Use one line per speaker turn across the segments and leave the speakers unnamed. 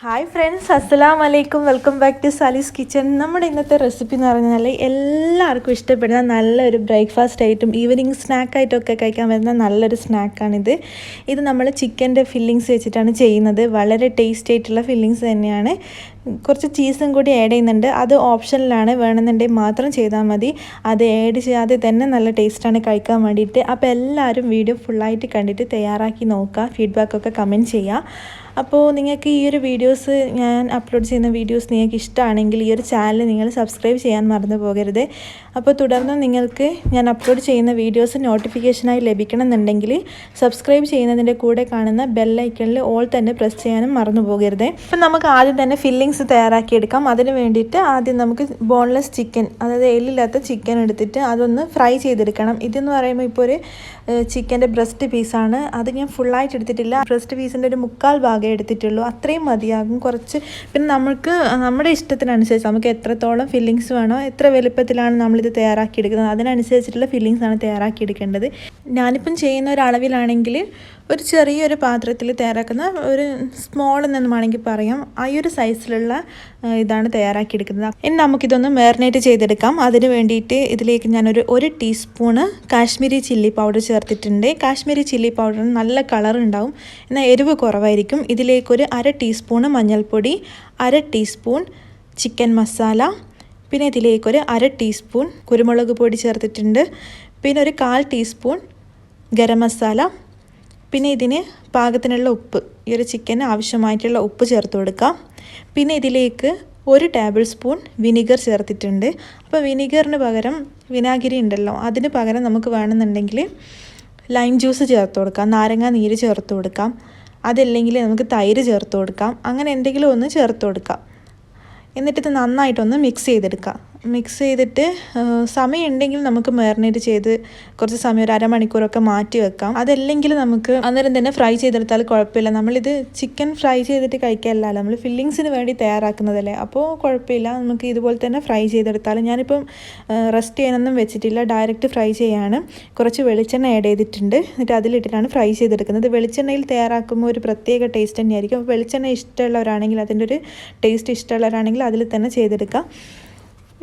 Hi friends അസ്സലാം വലൈക്കും welcome back to Sali's kitchen നമ്മുടെ ഇന്നത്തെ റെസിപ്പി എന്ന് പറഞ്ഞാൽ എല്ലാവർക്കും ഇഷ്ടപ്പെടുന്ന നല്ലൊരു ബ്രേക്ക്ഫാസ്റ്റ് ആയിട്ടും ഈവനിങ് സ്നാക്കായിട്ടൊക്കെ കഴിക്കാൻ വരുന്ന നല്ലൊരു സ്നാക്കാണിത് ഇത് നമ്മൾ ചിക്കന്റെ ഫില്ലിങ്സ് വെച്ചിട്ടാണ് ചെയ്യുന്നത്. വളരെ ടേസ്റ്റി ആയിട്ടുള്ള ഫില്ലിങ്സ് തന്നെയാണ്. കുറച്ച് ചീസും കൂടി ആഡ് ചെയ്യുന്നുണ്ട്. അത് ഓപ്ഷനിലാണ് വേണമെന്നുണ്ടെങ്കിൽ മാത്രം ചെയ്താൽ മതി. അത് ആഡ് ചെയ്യാതെ തന്നെ നല്ല ടേസ്റ്റാണ് കഴിക്കാൻ വേണ്ടിയിട്ട്. അപ്പോൾ എല്ലാവരും വീഡിയോ ഫുള്ളായിട്ട് കണ്ടിട്ട് തയ്യാറാക്കി നോക്കുക. ഫീഡ്ബാക്കൊക്കെ കമന്റ് ചെയ്യുക. അപ്പോൾ നിങ്ങൾക്ക് ഈ ഒരു വീഡിയോസ് ഞാൻ അപ്ലോഡ് ചെയ്യുന്ന വീഡിയോസ് നിങ്ങൾക്ക് ഇഷ്ടമാണെങ്കിൽ ഈ ഒരു ചാനൽ നിങ്ങൾ സബ്സ്ക്രൈബ് ചെയ്യാൻ മറന്നു പോകരുത്. അപ്പോൾ തുടർന്ന് നിങ്ങൾക്ക് ഞാൻ അപ്ലോഡ് ചെയ്യുന്ന വീഡിയോസ് നോട്ടിഫിക്കേഷനായി ലഭിക്കണമെന്നുണ്ടെങ്കിൽ സബ്സ്ക്രൈബ് ചെയ്യുന്നതിന്റെ കൂടെ കാണുന്ന ബെല്ലൈക്കണിൽ ഓൾ തന്നെ പ്രസ് ചെയ്യാനും മറന്നു പോകരുത്. അപ്പം നമുക്ക് ആദ്യം തന്നെ ഫില്ലിങ്സ് തയ്യാറാക്കിയെടുക്കാം അതിന് വേണ്ടിയിട്ട് ആദ്യം നമുക്ക് ബോൺലെസ് ചിക്കൻ അതായത് എല്ലില്ലാത്ത ചിക്കൻ എടുത്തിട്ട് അതൊന്ന് ഫ്രൈ ചെയ്തെടുക്കണം. ഇതെന്ന് പറയുമ്പോൾ ഇപ്പോൾ ഒരു ചിക്കന്റെ ബ്രസ്റ്റ് പീസാണ് അത് ഞാൻ ഫുള്ളായിട്ട് എടുത്തിട്ടില്ല. ബ്രസ്റ്റ് പീസിന്റെ ഒരു മുക്കാൽ ഭാഗം എടുത്തിട്ടുള്ളൂ. അത്രയും മതിയാകും. കുറച്ച് പിന്നെ നമുക്ക് നമ്മുടെ ഇഷ്ടത്തിനനുസരിച്ച് നമുക്ക് എത്രത്തോളം ഫില്ലിങ്സ് വേണോ എത്ര വലുപ്പത്തിലാണ് നമ്മളിത് തയ്യാറാക്കിയെടുക്കുന്നത്. അതിനനുസരിച്ചിട്ടുള്ള ഫില്ലിങ്സ് ആണ് തയ്യാറാക്കിയെടുക്കേണ്ടത്. ഞാനിപ്പം ചെയ്യുന്ന ഒരു അളവിലാണെങ്കിൽ ഒരു ചെറിയൊരു പാത്രത്തിൽ തയ്യാറാക്കുന്ന ഒരു സ്മോൾ എന്ന് വേണമെങ്കിൽ പറയാം. ആ ഒരു സൈസിലുള്ള ഇതാണ് തയ്യാറാക്കി എടുക്കുന്നത് ഇനി നമുക്കിതൊന്ന് മാറിനേറ്റ് ചെയ്തെടുക്കാം. അതിന് വേണ്ടിയിട്ട് ഇതിലേക്ക് ഞാനൊരു ഒരു ടീസ്പൂണ് കാശ്മീരി ചില്ലി പൗഡർ ചേർത്തിട്ടുണ്ട്. കാശ്മീരി ചില്ലി പൗഡറിന് നല്ല കളർ ഉണ്ടാവും. എന്നാൽ എരിവ് കുറവായിരിക്കും. ഇതിലേക്കൊരു അര ടീസ്പൂണ് മഞ്ഞൾപ്പൊടി അര ടീസ്പൂൺ ചിക്കൻ മസാല പിന്നെ ഇതിലേക്കൊരു അര ടീസ്പൂൺ കുരുമുളക് പൊടി ചേർത്തിട്ടുണ്ട്. പിന്നെ ഒരു കാൽ ടീസ്പൂൺ ഗരം മസാല പിന്നെ ഇതിന് പാകത്തിനുള്ള ഉപ്പ് ഈ ഒരു ചിക്കന് ആവശ്യമായിട്ടുള്ള ഉപ്പ് ചേർത്ത് കൊടുക്കാം. പിന്നെ ഇതിലേക്ക് ഒരു ടേബിൾ സ്പൂൺ വിനിഗർ ചേർത്തിട്ടുണ്ട്. അപ്പോൾ വിനിഗറിന് പകരം വിനാഗിരി ഉണ്ടല്ലോ അതിന് പകരം നമുക്ക് വേണമെന്നുണ്ടെങ്കിൽ ലൈം ജ്യൂസ് ചേർത്ത് കൊടുക്കാം നാരങ്ങ നീര് ചേർത്ത് കൊടുക്കാം. അതല്ലെങ്കിൽ നമുക്ക് തൈര് ചേർത്ത് കൊടുക്കാം. അങ്ങനെ എന്തെങ്കിലും ഒന്ന് ചേർത്ത് കൊടുക്കാം. എന്നിട്ടിത് നന്നായിട്ടൊന്ന് മിക്സ് ചെയ്തെടുക്കാം. മിക്സ് ചെയ്തിട്ട് സമയം ഉണ്ടെങ്കിൽ നമുക്ക് മാറിനേറ്റ് ചെയ്ത് കുറച്ച് സമയം ഒരു അരമണിക്കൂറൊക്കെ മാറ്റി വെക്കാം. അതല്ലെങ്കിൽ നമുക്ക് അന്നേരം തന്നെ ഫ്രൈ ചെയ്തെടുത്താൽ കുഴപ്പമില്ല. നമ്മളിത് ചിക്കൻ ഫ്രൈ ചെയ്തിട്ട് കഴിക്കാനല്ല നമ്മൾ ഫില്ലിങ്സിന് വേണ്ടി തയ്യാറാക്കുന്നതല്ലേ. അപ്പോൾ കുഴപ്പമില്ല. നമുക്ക് ഇതുപോലെ തന്നെ ഫ്രൈ ചെയ്തെടുത്താൽ ഞാനിപ്പം റെസ്റ്റ് ചെയ്യാനൊന്നും വെച്ചിട്ടില്ല. ഡയറക്റ്റ് ഫ്രൈ ചെയ്യാണ്. കുറച്ച് വെളിച്ചെണ്ണ ആഡ് ചെയ്തിട്ടുണ്ട്. എന്നിട്ട് അതിലിട്ടിട്ടാണ് ഫ്രൈ ചെയ്തെടുക്കുന്നത്. വെളിച്ചെണ്ണയിൽ തയ്യാറാക്കുമ്പോൾ ഒരു പ്രത്യേക ടേസ്റ്റ് തന്നെയായിരിക്കും. അപ്പോൾ വെളിച്ചെണ്ണ ഇഷ്ടമുള്ളവരാണെങ്കിൽ അതിന്റെ ഒരു ടേസ്റ്റ് ഇഷ്ടമുള്ളവരാണെങ്കിൽ അതിൽ തന്നെ ചെയ്തെടുക്കാം.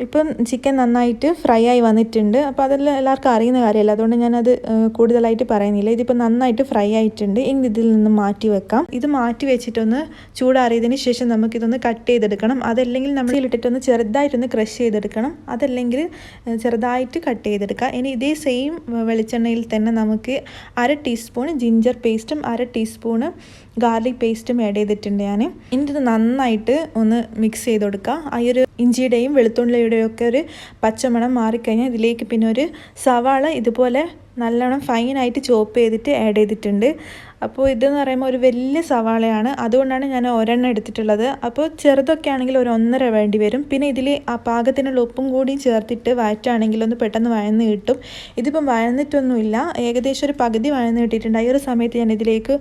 ഇപ്പം ചിക്കൻ നന്നായിട്ട് ഫ്രൈ ആയി വന്നിട്ടുണ്ട്. അപ്പോൾ അതെല്ലാം എല്ലാവർക്കും അറിയുന്ന കാര്യമല്ല. അതുകൊണ്ട് ഞാനത് കൂടുതലായിട്ട് പറയുന്നില്ല. ഇതിപ്പോൾ നന്നായിട്ട് ഫ്രൈ ആയിട്ടുണ്ട്. ഇനി ഇതിൽ നിന്ന് മാറ്റി വെക്കാം. ഇത് മാറ്റി വെച്ചിട്ടൊന്ന് ചൂടാറിയതിന് ശേഷം നമുക്കിതൊന്ന് കട്ട് ചെയ്തെടുക്കണം. അതല്ലെങ്കിൽ നമ്മൾ ഇട്ടിട്ടൊന്ന് ചെറുതായിട്ടൊന്ന് ക്രഷ് ചെയ്തെടുക്കണം. അതല്ലെങ്കിൽ ചെറുതായിട്ട് കട്ട് ചെയ്തെടുക്കാം. ഇനി ഇതേ സെയിം വെളിച്ചെണ്ണയിൽ തന്നെ നമുക്ക് അര ടീസ്പൂൺ ജിഞ്ചർ പേസ്റ്റും അര ടീസ്പൂണ് ഗാർലിക് പേസ്റ്റും ആഡ് ചെയ്തിട്ടുണ്ട് ഞാൻ ഇനി ഇത് നന്നായിട്ട് ഒന്ന് മിക്സ് ചെയ്ത് കൊടുക്കുക ആ ഒരു ഇഞ്ചിയുടെയും വെളുത്തുള്ളിയുടെയും ഒക്കെ ഒരു പച്ചമണം മാറിക്കഴിഞ്ഞാൽ ഇതിലേക്ക് പിന്നെ ഒരു സവാള ഇതുപോലെ നല്ലോണം ഫൈനായിട്ട് ചോപ്പ് ചെയ്തിട്ട് ആഡ് ചെയ്തിട്ടുണ്ട്. അപ്പോൾ ഇതെന്ന് പറയുമ്പോൾ ഒരു വലിയ സവാളയാണ്. അതുകൊണ്ടാണ് ഞാൻ ഒരെണ്ണം എടുത്തിട്ടുള്ളത്. അപ്പോൾ ചെറുതൊക്കെ ആണെങ്കിൽ ഒരു ഒന്നര വേണ്ടി വരും. പിന്നെ ഇതിൽ ആ പാകത്തിനുള്ള ഉപ്പും കൂടിയും ചേർത്തിട്ട് വഴറ്റാണെങ്കിൽ ഒന്ന് പെട്ടെന്ന് വഴന്ന് കിട്ടും. ഇതിപ്പം വഴന്നിട്ടൊന്നുമില്ല ഏകദേശം ഒരു പകുതി വഴന്ന് കിട്ടിയിട്ടുണ്ട്. ഈ ഒരു സമയത്ത് ഞാൻ ഇതിലേക്ക്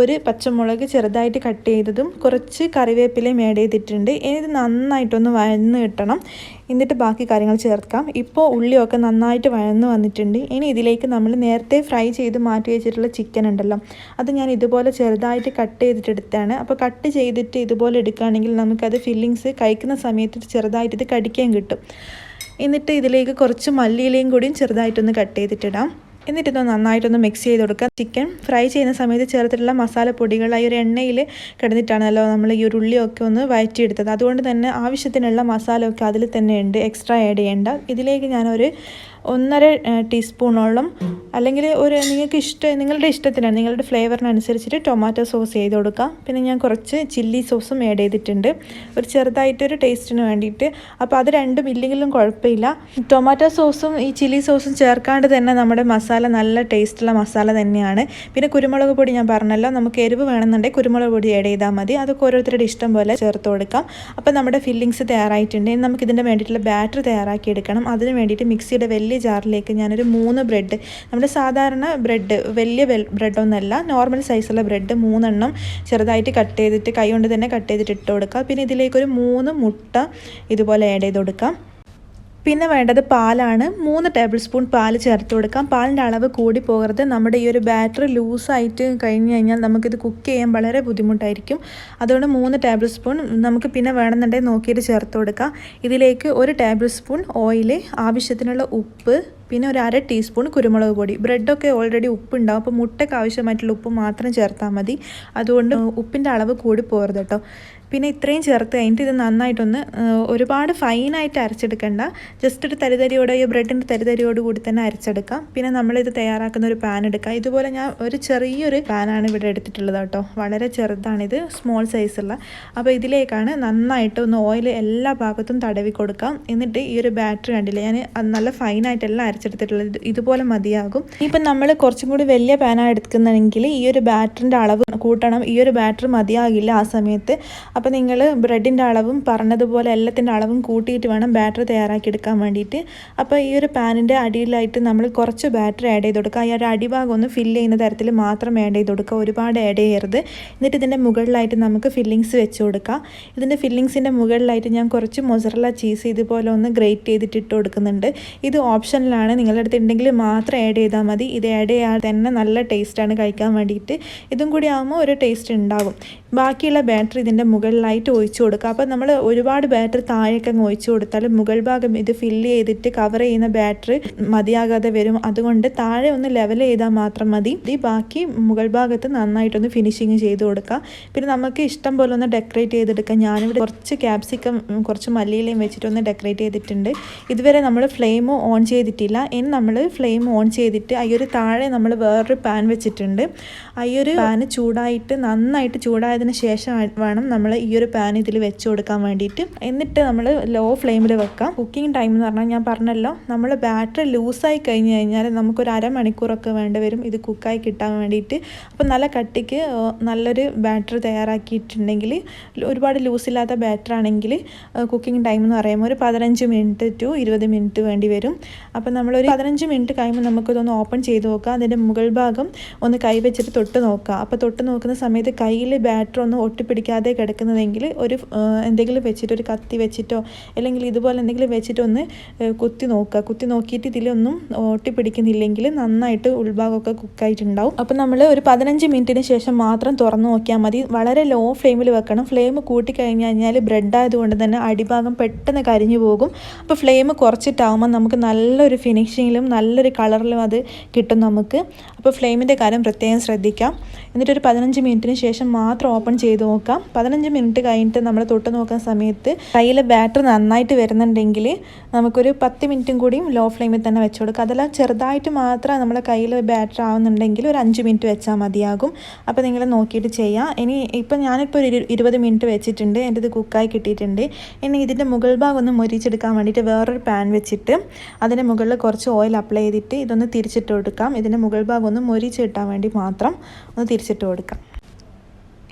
ഒരു പച്ചമുളക് ചെറുതായിട്ട് കട്ട് ചെയ്തതും കുറച്ച് കറിവേപ്പിലയും ആഡ് ചെയ്തിട്ടുണ്ട്. ഇനി ഇത് നന്നായിട്ടൊന്ന് വഴന്ന് കിട്ടണം. എന്നിട്ട് ബാക്കി കാര്യങ്ങൾ ചേർക്കാം. ഇപ്പോൾ ഉള്ളിയൊക്കെ നന്നായിട്ട് വഴന്ന് വന്നിട്ടുണ്ട്. ഇനി ഇതിലേക്ക് നമ്മൾ നേരത്തെ ഫ്രൈ ചെയ്ത് മാറ്റി വെച്ചിട്ടുള്ള ചിക്കൻ ഉണ്ടല്ലോ അത് ഞാൻ ഇതുപോലെ ചെറുതായിട്ട് കട്ട് ചെയ്തിട്ട് എടുത്താണ്. അപ്പോൾ കട്ട് ചെയ്തിട്ട് ഇതുപോലെ എടുക്കുകയാണെങ്കിൽ നമുക്കത് ഫില്ലിങ്സ് കഴിക്കുന്ന സമയത്ത് ചെറുതായിട്ട് ഇത് കടിക്കാൻ കിട്ടും. എന്നിട്ട് ഇതിലേക്ക് കുറച്ച് മല്ലിയിലയും കൂടിയും ചെറുതായിട്ടൊന്ന് കട്ട് ചെയ്തിട്ടിടാം എന്നിട്ട് ഇത് നന്നായിട്ടൊന്ന് മിക്സ് ചെയ്ത് കൊടുക്കുക. ചിക്കൻ ഫ്രൈ ചെയ്യുന്ന സമയത്ത് ചേർത്തിട്ടുള്ള മസാലപ്പൊടികൾ ആ ഒരു എണ്ണയിൽ കിടന്നിട്ടാണല്ലോ നമ്മൾ ഈ ഒരു ഉള്ളിയൊക്കെ ഒന്ന് വഴറ്റിയെടുത്തത് അതുകൊണ്ട് തന്നെ ആവശ്യത്തിനുള്ള മസാലയൊക്കെ അതിൽ തന്നെ ഉണ്ട്. എക്സ്ട്രാ ആഡ് ചെയ്യേണ്ട. ഇതിലേക്ക് ഞാനൊരു ഒന്നര ടീസ്പൂണോളം. അല്ലെങ്കിൽ ഒരു നിങ്ങൾക്ക് ഇഷ്ടം നിങ്ങളുടെ ഇഷ്ടത്തിനാണ് നിങ്ങളുടെ ഫ്ലേവറിനനുസരിച്ചിട്ട് ടൊമാറ്റോ സോസ് ചെയ്ത് കൊടുക്കാം. പിന്നെ ഞാൻ കുറച്ച് ചില്ലി സോസും ആഡ് ചെയ്തിട്ടുണ്ട്. ഒരു ചെറുതായിട്ടൊരു ടേസ്റ്റിന് വേണ്ടിയിട്ട്. അപ്പോൾ അത് രണ്ടും ഇല്ലെങ്കിലും കുഴപ്പമില്ല. ടൊമാറ്റോ സോസും ഈ ചില്ലി സോസും ചേർക്കാണ്ട് തന്നെ നമ്മുടെ മസാല നല്ല ടേസ്റ്റുള്ള മസാല തന്നെയാണ്. പിന്നെ കുരുമുളക് പൊടി ഞാൻ പറഞ്ഞല്ലോ നമുക്ക് എരിവ് വേണമെന്നുണ്ടെങ്കിൽ കുരുമുളക് പൊടി ആഡ് ചെയ്താൽ മതി. അതൊക്കെ ഓരോരുത്തരുടെ ഇഷ്ടം പോലെ ചേർത്ത് കൊടുക്കാം. അപ്പോൾ നമ്മുടെ ഫില്ലിങ്സ് തയ്യാറായിട്ടുണ്ട്. നമുക്ക് ഇതിന്റെ വേണ്ടിയിട്ടുള്ള ബാറ്റർ തയ്യാറാക്കി എടുക്കണം. അതിന് വേണ്ടിയിട്ട് മിക്സിയുടെ വലിയ ജാറിലേക്ക് ഞാനൊരു മൂന്ന് ബ്രെഡ് നമ്മുടെ സാധാരണ ബ്രെഡ് വലിയ ബ്രെഡൊന്നല്ല നോർമൽ സൈസുള്ള ബ്രെഡ് മൂന്നെണ്ണം ചെറുതായിട്ട് കട്ട് ചെയ്തിട്ട് കൈ കൊണ്ട് തന്നെ കട്ട് ചെയ്തിട്ട് ഇട്ട് കൊടുക്കുക പിന്നെ ഇതിലേക്കൊരു മൂന്ന് മുട്ട ഇതുപോലെ ആഡ് ചെയ്ത് കൊടുക്കാം. പിന്നെ വേണ്ടത് പാലാണ്. മൂന്ന് ടേബിൾ സ്പൂൺ പാൽ ചേർത്ത് കൊടുക്കാം. പാലിന്റെ അളവ് കൂടി പോകരുത്. നമ്മുടെ ഈ ഒരു ബാറ്ററി ലൂസായിട്ട് കഴിഞ്ഞ് കഴിഞ്ഞാൽ നമുക്കിത് കുക്ക് ചെയ്യാൻ വളരെ ബുദ്ധിമുട്ടായിരിക്കും. അതുകൊണ്ട് മൂന്ന് ടേബിൾ സ്പൂൺ നമുക്ക് പിന്നെ വേണമെന്നുണ്ടെങ്കിൽ നോക്കിയിട്ട് ചേർത്ത് കൊടുക്കാം. ഇതിലേക്ക് ഒരു ടേബിൾ സ്പൂൺ ഓയിൽ ആവശ്യത്തിനുള്ള ഉപ്പ് പിന്നെ ഒരു അര ടീസ്പൂൺ കുരുമുളക് പൊടി. ബ്രെഡൊക്കെ ഓൾറെഡി ഉപ്പുണ്ടാവും. അപ്പോൾ മുട്ടയ്ക്ക് ആവശ്യമായിട്ടുള്ള ഉപ്പ് മാത്രം ചേർത്താൽ മതി. അതുകൊണ്ട് ഉപ്പിന്റെ അളവ് കൂടി പോകരുത് കേട്ടോ. പിന്നെ ഇത്രയും ചേർത്ത് കഴിഞ്ഞിട്ട് ഇത് നന്നായിട്ടൊന്ന് ഒരുപാട് ഫൈനായിട്ട് അരച്ചെടുക്കണ്ട. ജസ്റ്റ് ഒരു തരിതരിയോടെ ഈ ബ്രെഡിന്റെ തരിതരിയോട് കൂടി തന്നെ അരച്ചെടുക്കാം. പിന്നെ നമ്മളിത് തയ്യാറാക്കുന്ന ഒരു പാൻ എടുക്കാം. ഇതുപോലെ ഞാൻ ഒരു ചെറിയൊരു പാനാണ് ഇവിടെ എടുത്തിട്ടുള്ളത് കേട്ടോ. വളരെ ചെറുതാണിത് സ്മോൾ സൈസുള്ള അപ്പോൾ ഇതിലേക്കാണ് നന്നായിട്ട് ഒന്ന് ഓയിൽ എല്ലാ ഭാഗത്തും തടവി കൊടുക്കാം. എന്നിട്ട് ഈ ഒരു ബാറ്ററി കണ്ടില്ല ഞാൻ നല്ല ഫൈനായിട്ടെല്ലാം അരച്ചെടുത്തിട്ടുള്ളത് ഇതുപോലെ മതിയാകും. ഇപ്പം നമ്മൾ കുറച്ചും കൂടി വലിയ പാനാണ് എടുക്കുന്നതെങ്കിൽ ഈ ഒരു ബാറ്ററിന്റെ അളവ് കൂട്ടണം. ഈ ഒരു ബാറ്ററി മതിയാകില്ല ആ സമയത്ത്. അപ്പോൾ നിങ്ങൾ ബ്രെഡിന്റെ അളവും പറഞ്ഞതുപോലെ എല്ലാത്തിന്റെ അളവും കൂട്ടിയിട്ട് വേണം ബാറ്ററി തയ്യാറാക്കി എടുക്കാൻ വേണ്ടിയിട്ട്. അപ്പോൾ ഈ ഒരു പാനിന്റെ അടിയിലായിട്ട് നമ്മൾ കുറച്ച് ബാറ്ററി ആഡ് ചെയ്ത് കൊടുക്കുക. ഒരു അടിഭാഗം ഒന്ന് ഫില്ല് ചെയ്യുന്ന തരത്തിൽ മാത്രം ആഡ് ചെയ്ത് കൊടുക്കുക. ഒരുപാട് ആഡ് ചെയ്യരുത്. എന്നിട്ട് ഇതിന്റെ മുകളിലായിട്ട് നമുക്ക് ഫില്ലിങ്സ് വെച്ച് കൊടുക്കാം. ഇതിന്റെ ഫില്ലിങ്സിന്റെ മുകളിലായിട്ട് ഞാൻ കുറച്ച് മൊസറല ചീസ് ഇതുപോലെ ഒന്ന് ഗ്രേറ്റ് ചെയ്തിട്ട് ഇട്ട് കൊടുക്കുന്നുണ്ട്. ഇത് ഓപ്ഷനിലാണ് നിങ്ങളുടെ അടുത്ത് ഉണ്ടെങ്കിൽ മാത്രം ആഡ് ചെയ്താൽ മതി. ഇത് ആഡ് ചെയ്യാതെ തന്നെ നല്ല ടേസ്റ്റാണ് കഴിക്കാൻ വേണ്ടിയിട്ട്. ഇതും കൂടി ആകുമ്പോൾ ഒരു ടേസ്റ്റ് ഉണ്ടാകും ബാക്കിയുള്ള ബാറ്ററി ഇതിന്റെ മുകളിലായിട്ട് ഒഴിച്ചു കൊടുക്കുക. അപ്പോൾ നമ്മൾ ഒരുപാട് ബാറ്ററി താഴേക്ക് അങ്ങ് ഒഴിച്ചു കൊടുത്താൽ മുകൾ ഭാഗം ഇത് ഫില്ല് ചെയ്തിട്ട് കവർ ചെയ്യുന്ന ബാറ്ററി മതിയാകാതെ വരും. അതുകൊണ്ട് താഴെ ഒന്ന് ലെവൽ ചെയ്താൽ മാത്രം മതി. ഈ ബാക്കി മുകൾ ഭാഗത്ത് നന്നായിട്ടൊന്ന് ഫിനിഷിങ് ചെയ്ത് കൊടുക്കുക. പിന്നെ നമുക്ക് ഇഷ്ടം പോലെ ഒന്ന് ഡെക്കറേറ്റ് ചെയ്തെടുക്കാം. ഞാനിവിടെ കുറച്ച് ക്യാപ്സിക്കം കുറച്ച് മല്ലിയിലയും വെച്ചിട്ടൊന്ന് ഡെക്കറേറ്റ് ചെയ്തിട്ടുണ്ട്. ഇതുവരെ നമ്മൾ ഫ്ലെയിം ഓൺ ചെയ്തിട്ടില്ല. ഇനി നമ്മൾ ഫ്ലെയിം ഓൺ ചെയ്തിട്ട് അയ്യൊരു താഴെ നമ്മൾ വേറൊരു പാൻ വെച്ചിട്ടുണ്ട്. അയ്യൊരു പാന് ചൂടായിട്ട് നന്നായിട്ട് ചൂടായതിന് ശേഷം വേണം നമ്മൾ ഈ ഒരു പാൻ ഇതിൽ വെച്ച് കൊടുക്കാൻ വേണ്ടിയിട്ട്. എന്നിട്ട് നമ്മൾ ലോ ഫ്ലെയിമിൽ വെക്കാം. കുക്കിംഗ് ടൈം എന്ന് പറഞ്ഞാൽ ഞാൻ പറഞ്ഞല്ലോ നമ്മൾ ബാറ്ററി ലൂസായി കഴിഞ്ഞ് കഴിഞ്ഞാൽ നമുക്കൊരു അരമണിക്കൂറൊക്കെ വേണ്ടി വരും ഇത് കുക്കായി കിട്ടാൻ വേണ്ടിയിട്ട്. അപ്പോൾ നല്ല കട്ടിക്ക് നല്ലൊരു ബാറ്ററി തയ്യാറാക്കിയിട്ടുണ്ടെങ്കിൽ ഒരുപാട് ലൂസില്ലാത്ത ബാറ്റർ ആണെങ്കിൽ കുക്കിംഗ് ടൈം എന്ന് പറയുമ്പോൾ ഒരു പതിനഞ്ച് മിനിറ്റ് ടു ഇരുപത് മിനിറ്റ് വേണ്ടി വരും. അപ്പോൾ നമ്മളൊരു പതിനഞ്ച് മിനിറ്റ് കഴിയുമ്പോൾ നമുക്കിതൊന്ന് ഓപ്പൺ ചെയ്ത് നോക്കാം. അതിന്റെ മുകൾ ഭാഗം ഒന്ന് കൈ വെച്ചിട്ട് തൊട്ട് നോക്കുക അപ്പോൾ തൊട്ട് നോക്കുന്ന സമയത്ത് കയ്യിൽ ബാറ്റർ ഒന്ന് ഒട്ടിപ്പിടിക്കാതെ കിടക്കുന്നതെങ്കിൽ ഒരു എന്തെങ്കിലും വെച്ചിട്ട് ഒരു കത്തി വെച്ചിട്ടോ അല്ലെങ്കിൽ ഇതുപോലെ എന്തെങ്കിലും വെച്ചിട്ടൊന്ന് കുത്തി നോക്കുക. കുത്തി നോക്കിയിട്ട് ഇതിലൊന്നും ഒട്ടിപ്പിടിക്കുന്നില്ലെങ്കിൽ നന്നായിട്ട് ഉൾഭാഗമൊക്കെ കുക്കായിട്ടുണ്ടാവും. അപ്പോൾ നമ്മൾ ഒരു പതിനഞ്ച് മിനിറ്റിന് ശേഷം മാത്രം തുറന്നു നോക്കിയാൽ മതി. വളരെ ലോ ഫ്ലെയിമിൽ വെക്കണം. ഫ്ലെയിം കൂട്ടി കഴിഞ്ഞ് കഴിഞ്ഞാൽ ബ്രെഡ് ആയതുകൊണ്ട് തന്നെ അടിഭാഗം പെട്ടെന്ന് കരിഞ്ഞു പോകും. അപ്പോൾ ഫ്ലെയിം കുറച്ചിട്ടാവുമ്പോൾ നമുക്ക് നല്ലൊരു ഫിനിഷിങ്ങിലും നല്ലൊരു കളറിലും അത് കിട്ടും നമുക്ക്. അപ്പോൾ ഫ്ലെയിമിന്റെ കാര്യം പ്രത്യേകം ശ്രദ്ധിക്കാം. എന്നിട്ടൊരു പതിനഞ്ച് മിനിറ്റിന് ശേഷം മാത്രം ഓപ്പൺ ചെയ്ത് നോക്കാം. പതിനഞ്ച് മിനിറ്റ് കഴിഞ്ഞിട്ട് നമ്മൾ തൊട്ട് നോക്കുന്ന സമയത്ത് കയ്യിൽ ബാറ്ററി നന്നായിട്ട് വരുന്നുണ്ടെങ്കിൽ നമുക്കൊരു പത്ത് മിനിറ്റും കൂടിയും ലോ ഫ്ലെയിമിൽ തന്നെ വെച്ച് അതെല്ലാം ചെറുതായിട്ട് മാത്രം നമ്മുടെ കയ്യിൽ ബാറ്ററി ആവുന്നുണ്ടെങ്കിൽ ഒരു അഞ്ച് മിനിറ്റ് വെച്ചാൽ മതിയാകും. അപ്പോൾ നിങ്ങൾ നോക്കിയിട്ട് ചെയ്യാം. ഇനി ഇപ്പം ഞാനിപ്പോൾ ഒരു ഇരുപത് മിനിറ്റ് വെച്ചിട്ടുണ്ട്. എന്റെ ഇത് കുക്കായി കിട്ടിയിട്ടുണ്ട്. ഇനി ഇതിന്റെ മുകൾ ഭാഗം ഒന്ന് മൊരിച്ചെടുക്കാൻ വേണ്ടിയിട്ട് വേറൊരു പാൻ വെച്ചിട്ട് അതിന്റെ മുകളിൽ കുറച്ച് ഓയിൽ അപ്ലൈ ചെയ്തിട്ട് ഇതൊന്ന് തിരിച്ചിട്ട് കൊടുക്കാം. ഇതിന്റെ മുകൾ ഭാഗം ഒന്ന് മൊരിച്ച് കിട്ടാൻ വേണ്ടി മാത്രം ഒന്ന് തിരിച്ചിട്ട് കൊടുക്കാം.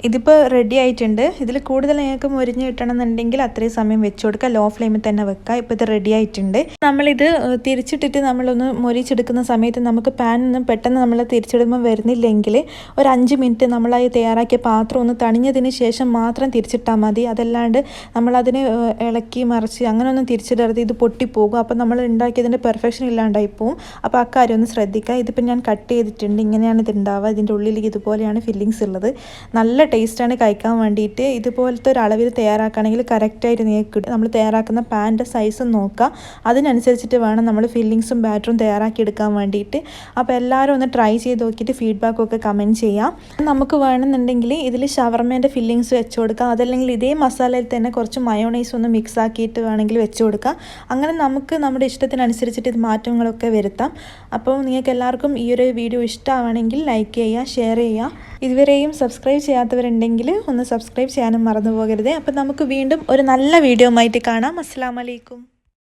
ഇതിപ്പോൾ റെഡി ആയിട്ടുണ്ട്. ഇതിൽ കൂടുതൽ നിങ്ങൾക്ക് മുരിഞ്ഞ് കിട്ടണമെന്നുണ്ടെങ്കിൽ അത്രയും സമയം വെച്ച് കൊടുക്കുക. ലോ ഫ്ലെയിമിൽ തന്നെ വെക്കുക. ഇപ്പോൾ ഇത് റെഡി ആയിട്ടുണ്ട്. നമ്മളിത് തിരിച്ചിട്ടിട്ട് നമ്മളൊന്ന് മുരിച്ചെടുക്കുന്ന സമയത്ത് നമുക്ക് പാൻ ഒന്നും പെട്ടെന്ന് നമ്മൾ തിരിച്ചിടുമ്പോൾ വരുന്നില്ലെങ്കിൽ ഒരു അഞ്ച് മിനിറ്റ് നമ്മളായി തയ്യാറാക്കിയ പാത്രം ഒന്ന് തണിഞ്ഞതിന് ശേഷം മാത്രം തിരിച്ചിട്ടാൽ മതി. അതല്ലാണ്ട് നമ്മളതിന് ഇളക്കി മറിച്ച് അങ്ങനെയൊന്നും തിരിച്ചിടരുത്. ഇത് പൊട്ടിപ്പോകും അപ്പോൾ നമ്മൾ ഉണ്ടാക്കിയതിന്റെ പെർഫെക്ഷൻ ഇല്ലാണ്ടായി പോവും. അപ്പോൾ ആ കാര്യം ഒന്ന് ശ്രദ്ധിക്കുക. ഇതിപ്പോൾ ഞാൻ കട്ട് ചെയ്തിട്ടുണ്ട്. ഇങ്ങനെയാണ് ഇത് ഉണ്ടാവുക. ഇതിന്റെ ഉള്ളിൽ ഇതുപോലെയാണ് ഫില്ലിങ്സ് ഉള്ളത്. നല്ല ടേസ്റ്റാണ് കഴിക്കാൻ വേണ്ടിയിട്ട് ഇതുപോലത്തെ ഒരു അളവിൽ തയ്യാറാക്കുകയാണെങ്കിൽ കറക്റ്റായിട്ട് നിങ്ങൾക്ക് കിട്ടും. നമ്മൾ തയ്യാറാക്കുന്ന പാന്റെ സൈസ് നോക്കുക അതിനനുസരിച്ചിട്ട് വേണം നമ്മൾ ഫില്ലിങ്സും ബാറ്ററും തയ്യാറാക്കി എടുക്കാൻ വേണ്ടിയിട്ട്. അപ്പോൾ എല്ലാവരും ഒന്ന് ട്രൈ ചെയ്ത് നോക്കിയിട്ട് ഫീഡ്ബാക്കൊക്കെ കമന്റ് ചെയ്യാം. നമുക്ക് വേണമെന്നുണ്ടെങ്കിൽ ഇതിൽ ഷവർമേന്റെ ഫില്ലിങ്സ് വെച്ച് കൊടുക്കാം. അതല്ലെങ്കിൽ ഇതേ മസാലയിൽ തന്നെ കുറച്ച് മയോണൈസ് ഒന്ന് മിക്സ് ആക്കിയിട്ട് വേണമെങ്കിൽ വെച്ച് കൊടുക്കാം. അങ്ങനെ നമുക്ക് നമ്മുടെ ഇഷ്ടത്തിനനുസരിച്ചിട്ട് ഇത് മാറ്റങ്ങളൊക്കെ വരുത്താം. അപ്പോൾ നിങ്ങൾക്ക് എല്ലാവർക്കും ഈ ഒരു വീഡിയോ ഇഷ്ടമാണെങ്കിൽ ലൈക്ക് ചെയ്യുക ഷെയർ ചെയ്യുക. ഇതുവരെയും സബ്സ്ക്രൈബ് ചെയ്യാത്തവരുണ്ടെങ്കിൽ ഒന്ന് സബ്സ്ക്രൈബ് ചെയ്യാനും മറന്നു പോകരുത് അപ്പം നമുക്ക് വീണ്ടും ഒരു നല്ല വീഡിയോ ആയിട്ട് കാണാം. അസ്സാം വലൈക്കും